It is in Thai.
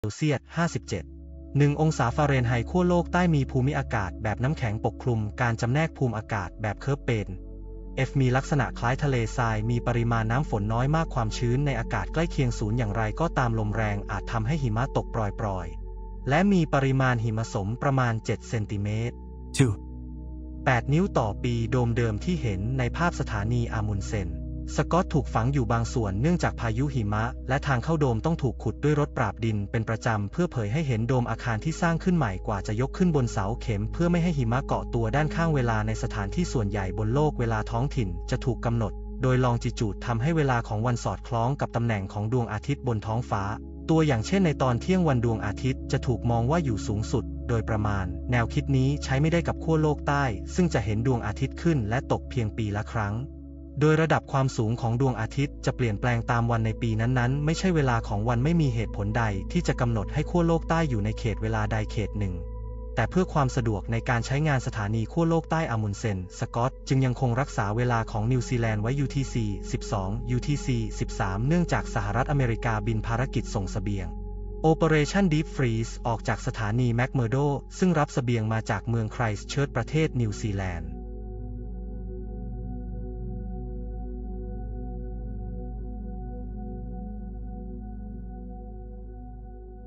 เซลเซียส 57 1 องศาฟาเรนไฮต์ขั้วโลกใต้มีภูมิอากาศแบบน้ำแข็งปกคลุม การจำแนกภูมิอากาศแบบเคิร์ฟเป็น F มีลักษณะคล้ายทะเลทราย มีปริมาณน้ำฝนน้อยมากความชื้นในอากาศใกล้เคียงศูนย์อย่างไรก็ตามลมแรงอาจทำให้หิมะตกปล่อยๆ และมีปริมาณหิมะสมประมาณ 7 เซนติเมตร 2. 8 นิ้วต่อปีโดมเดิมที่เห็นในภาพสถานีอามุนเซน สกอตถูกฝังอยู่บางส่วนเนื่องจากพายุหิมะ และทางเข้าโดมต้องถูกขุดด้วยรถปราบดินเป็นประจำเพื่อเผยให้เห็นโดมอาคารที่สร้างขึ้นใหม่กว่าจะยกขึ้นบนเสาเข็ม เพื่อไม่ให้หิมะเกาะตัวด้านข้างเวลาในสถานที่ส่วนใหญ่บนโลกเวลาท้องถิ่นจะถูกกำหนด โดยลองจิจูดทำให้เวลาของวันสอดคล้องกับตำแหน่งของดวงอาทิตย์บนท้องฟ้า ตัวอย่างเช่นในตอนเที่ยงวันดวงอาทิตย์จะถูกมองว่าอยู่สูงสุด โดยประมาณ แนวคิดนี้ใช้ไม่ได้กับขั้วโลกใต้ ซึ่งจะเห็นดวงอาทิตย์ขึ้นและตกเพียงปีละครั้ง โดยระดับความสูงของดวงอาทิตย์จะเปลี่ยนแปลงตามวันในปีนั้นๆ ไม่ใช่เวลาของวันไม่มีเหตุผลใดที่จะกำหนดให้ขั้วโลกใต้อยู่ในเขตเวลาใดเขตหนึ่ง แต่เพื่อความสะดวกในการใช้งานสถานีขั้วโลกใต้อามุนเซน สกอต จึงยังคงรักษาเวลาของนิวซีแลนด์ไว้ UTC 12 UTC 13 เนื่องจากสหรัฐอเมริกาบินภารกิจส่งสเสบียง Operation Deep Freeze ออกจากสถานีแมคเมอร์โดซึ่งรับสเสบียงมาจากเมืองไครส์เชิร์ชประเทศนิวซีแลนด์